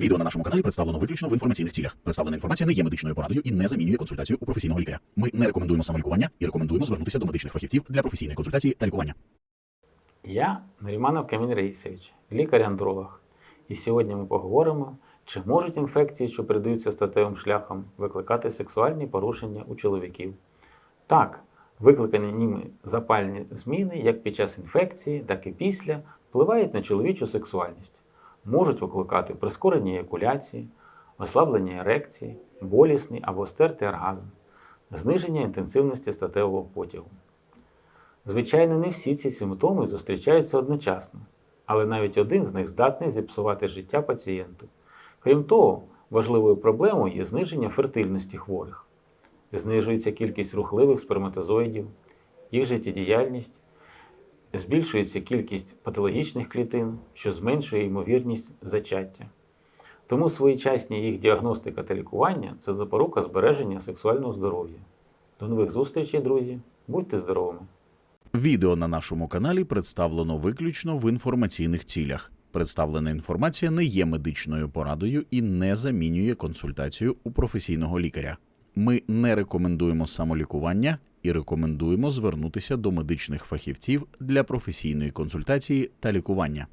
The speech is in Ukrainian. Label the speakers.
Speaker 1: Відео на нашому каналі представлено виключно в інформаційних цілях. Представлена інформація не є медичною порадою і не замінює консультацію у професійного лікаря. Ми не рекомендуємо самолікування і рекомендуємо звернутися до медичних фахівців для професійної консультації та лікування.
Speaker 2: Я Наріманов Камінь Раїсович, лікар-андролог. І сьогодні ми поговоримо, чи можуть інфекції, що передаються статевим шляхом, викликати сексуальні порушення у чоловіків. Так, викликані ними запальні зміни як під час інфекції, так і після впливають на чоловічу сексуальність. Можуть викликати прискорені еякуляції, ослаблення ерекції, болісний або стертий оргазм, зниження інтенсивності статевого потягу. Звичайно, не всі ці симптоми зустрічаються одночасно, але навіть один з них здатний зіпсувати життя пацієнту. Крім того, важливою проблемою є зниження фертильності хворих. Знижується кількість рухливих сперматозоїдів, їх життєдіяльність, збільшується кількість патологічних клітин, що зменшує ймовірність зачаття. Тому своєчасні їх діагностика та лікування це запорука збереження сексуального здоров'я. До нових зустрічей, друзі! Будьте здоровими!
Speaker 1: Відео на нашому каналі представлено виключно в інформаційних цілях. Представлена інформація не є медичною порадою і не замінює консультацію у професійного лікаря. Ми не рекомендуємо самолікування і рекомендуємо звернутися до медичних фахівців для професійної консультації та лікування.